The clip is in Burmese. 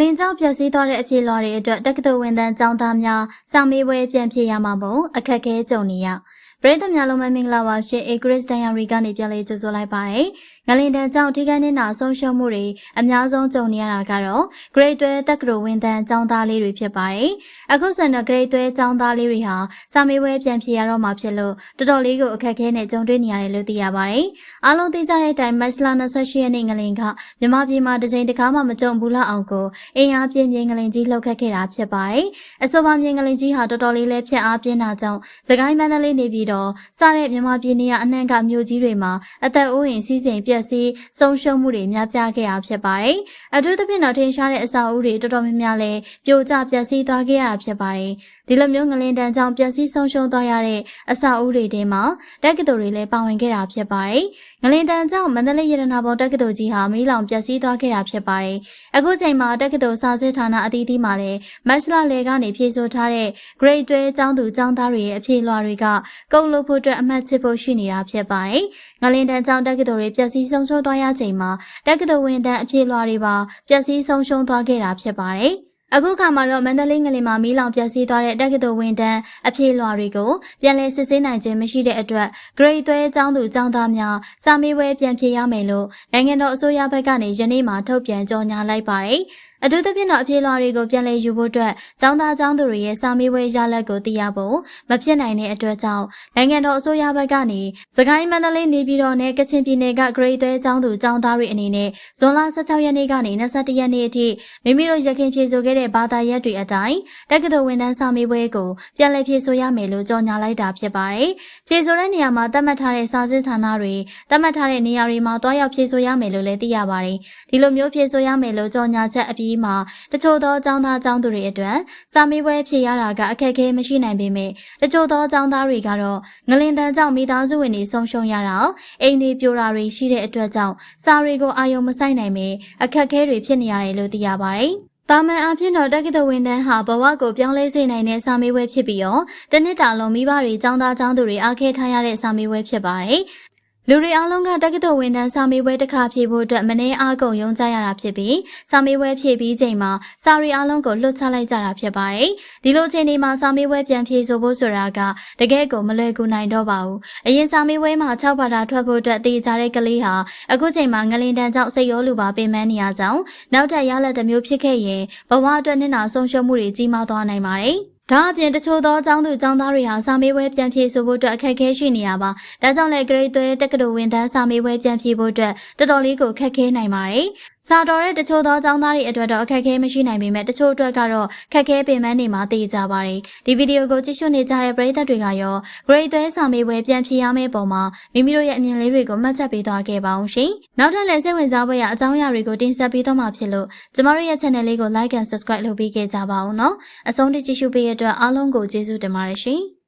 လင်ကျောင်းပျက်စီးသွားတဲ့အဖြစ်လွှာတွေအတွက်တက္ကသိုလ်ဝန်ထမ်းကျောင်းသားများစာမေးပွဲပြန်ဖြေရမှာမို့အခက်အခဲကြုံနေရပရိသတ်များလုံးမမင်္ဂလာပါရှင်အေဂရစ်ဒိုင်ယာရီကနေပြန်လေးကြိုဆိုလိုက်ပါတယ် ငလင်တန်ကျောင်းထိခိုက်နေတာဆုံးရှုံးမှုတွေအများဆုံးကြုံနေရတာကတော့ grade 12တက္ကသိုလ်ဝန်ထမ်းကျောင်းသားလေးတွေဖြစ်ပါတယ်အခုဆိုရင် grade 12ကျောင်းသားလေးတွေဟာစာမေးပွဲပြန်ဖြေရတော့မှာဖြစ်လို့တော်တော်လေးကိုအခက်အခဲနဲ့ကြုံတွေ့နေရတယ်လို့သိရပါတယ်အားလုံးသိကြတဲ့အတိုင်းမတ်လ28ရက်နေ့ငလင်ကမြန်မာပြည်မှာတစ်ချိန်တစ်ခါမှမကြုံဘူးလောက်အောင်ကိုအင်အားပြင်းပြင်းငလင်ကြီးလှုပ်ခတ်ခဲ့တာဖြစ်ပါတယ်အဆိုပါမြင်ငလင်ကြီးဟာတော်တော်လေးလည်းဖြတ်အားပြင်းတာကြောင့်စကိုင်းမန္တလေးနေပြီးတော့စတဲ့မြန်မာပြည်နေရအနှံ့ကမြို့ကြီးတွေမှာအသက်အိုးအိမ်စီးစိမ်ပျက်စီးဆုံးရှုံးမှုတွေများပြားခဲ့တာဖြစ်ပါတယ်။အထူးသဖြင့်တော့ထင်ရှားတဲ့အစာအုပ်တွေတော်တော်များများလည်းပြိုကျပျက်စီးသွားခဲ့ရတာဖြစ်ပါတယ်။ဒီလိုမျိုးငလင်တန်ကြောင့်ပျက်စီးဆုံးရှုံးသွားရတဲ့အစာအုပ်တွေထဲမှာတက္ကသိုလ်တွေလည်းပါဝင်ခဲ့တာဖြစ်ပါတယ်။ငလင်တန်ကြောင့်မန္တလေးရတနာပေါ်တက္ကသိုလ်ကြီးဟာမီးလောင်ပျက်စီးသွားခဲ့တာဖြစ်ပါတယ်။အခုချိန်မှာတက္ကသိုလ်စာစစ်ဌာနအသီးသီးမှာလည်းမတ်လလေကနေဖြည့်ဆို့ထားတဲ့ grade 12ကျောင်းသူကျောင်းသားတွေရဲ့အဖြေလွှာတွေကကုတ်လို့ဖို့အတွက်အမှတ်ချစ်ဖို့ရှိနေတာဖြစ်ပါတယ်။ငလင်တန်ကျောင်းတက္ကသိုလ်တွေပျက်စီးဆုံးရှုံးသွားရချိန်မှာတက္ကသိုလ်ဝန်ထမ်းအဖြေလွှာတွေပါပျက်စီးဆုံးရှုံးသွားခဲ့တာဖြစ်ပါတယ်။အခုခါမှာတော့မန္တလေးငလင်မှာမီးလောင်ပျက်စီးသွားတဲ့တက္ကသိုလ်ဝန်ထမ်းအဖြေလွှာတွေကိုပြန်လည်စစ်ဆေးနိုင်ခြင်းမရှိတဲ့အတွက် grade 12ကျောင်းသူကျောင်းသားများစာမေးပွဲပြန်ဖြေရမယ်လို့နိုင်ငံတော်အစိုးရဘက်ကနေယနေ့မှထုတ်ပြန်ကြေညာလိုက်ပါတယ်။ အထူးသဖြင့်တော့အပြေလွှာတွေကိုပြန်လည်ယူဖို့အတွက်ចောင်းသားចောင်းသူတွေရဲ့စာမေးပွဲရလဒ်ကိုသိရဖို့မဖြစ်နိုင်တဲ့အတွက်ကြောင့်နိုင်ငံတော်အစိုးရဘက်ကနေစကိုင်းမန္တလေးနေပြည်တော်နဲ့ကချင်ပြည်နယ်က grade 3ចောင်းသူចောင်းသားတွေအနေနဲ့ဇွန်လ16ရက်နေ့ကနေ21ရက်နေ့အထိမိမိတို့ရခင်ဖြေဆိုခဲ့တဲ့ဘာသာရပ်တွေအတိုင်းတက္ကသိုလ်ဝန်ထမ်းစာမေးပွဲကိုပြန်လည်ဖြေဆိုရမယ်လို့ကြေညာလိုက်တာဖြစ်ပါတယ်။ဖြေဆိုတဲ့နေရာမှာသတ်မှတ်ထားတဲ့စာစစ်ဌာနတွေသတ်မှတ်ထားတဲ့နေရာတွေမှာတွားရောက်ဖြေဆိုရမယ်လို့လည်းသိရပါတယ်။ဒီလိုမျိုးဖြေဆိုရမယ်လို့ကြေညာချက်အပြီး ပြီးမှတချို့သောចောင်းသားចောင်းသူတွေအတွက်စာမေးပွဲဖြေရတာကအခက်အခဲမရှိနိုင်ပေမဲ့တချို့သောចောင်းသားတွေကတော့ငလင်တန်ကြောင့်မိသားစုဝင်တွေဆုံးရှုံးရတာအိမ်တွေပြိုတာတွေရှိတဲ့အတွက်ကြောင့်စာတွေကိုအာရုံမစိုက်နိုင်ပေအခက်အခဲတွေဖြစ်နေရတယ်လို့သိရပါတယ်။တာမန်အဖြစ်တော့တက္ကသိုလ်ဝန်ထမ်းဟာဘဝကိုပြောင်းလဲစေနိုင်တဲ့စာမေးပွဲဖြစ်ပြီးတော့တနစ်တာလုံးမိဘတွေចောင်းသားចောင်းသူတွေအားခဲထားရတဲ့စာမေးပွဲဖြစ်ပါတယ်။ လူတွေအားလုံးကတက္ကသိုလ်ဝန်ထမ်းစာမေးပွဲတစ်ခါဖြေဖို့အတွက်မနှဲအားကုန်ရုံးကြရတာဖြစ်ပြီးစာမေးပွဲဖြေပြီးချိန်မှာစာရီအားလုံးကိုလွတ်ချလိုက်ကြတာဖြစ်ပါတယ်။ဒီလိုချိန်ဒီမှာစာမေးပွဲပြန်ဖြေဆိုဖို့ဆိုတာကတကယ်ကိုမလွယ်ကူနိုင်တော့ပါဘူး။အရင်စာမေးပွဲမှာ6ဘာသာထွက်ဖို့အတွက်တည်ကြတဲ့ကလေးဟာအခုချိန်မှာငလင်တန်ကြောင့်စိတ်ရောလူပါပင်ပန်းနေရကြောင်းနောက်ထပ်ရလက်တစ်မျိုးဖြစ်ခဲ့ရင်ဘဝအတွက်နစ်နာဆုံးရှုံးမှုတွေကြီးမားသွားနိုင်ပါတယ်။ ဒါအပြင်တချို့သောကျောင်းသူကျောင်းသားတွေဟာစာမေးပွဲပြန်ဖြေဆိုဖို့အတွက်အခက်အခဲရှိနေရပါ။ဒါကြောင့်လည်း grade 3တက္ကသိုလ်ဝန်ထမ်းစာမေးပွဲပြန်ဖြေဖို့အတွက်တော်တော်လေးကိုခက်ခဲနိုင်ပါတယ်။စာတော်တဲ့တချို့သောကျောင်းသားတွေအတွက်တော့အခက်အခဲမရှိနိုင်ပေမဲ့တချို့အတွက်ကတော့ခက်ခဲပင်ပန်းနေမှာသိကြပါတယ်။ဒီဗီဒီယိုကိုကြည့်ရှုနေကြတဲ့ပရိသတ်တွေကရော grade 3စာမေးပွဲပြန်ဖြေရမယ့်ပုံမှာမိမိတို့ရဲ့အမြင်လေးတွေကိုမှတ်ချက်ပေးသွားခဲ့ပါအောင်ရှင်။နောက်ထပ်လည်းစိတ်ဝင်စားဖွယ်ရာအကြောင်းအရာတွေကိုတင်ဆက်ပေးသွားမှာဖြစ်လို့ကျမတို့ရဲ့ channel လေးကို like and subscribe လုပ်ပေးခဲ့ကြပါဦးနော်။အဆုံးထိကြည့်ရှုပေးရတဲ့အတွက်အားလုံးကိုကျေးဇူးတင်ပါတယ်ရှင်။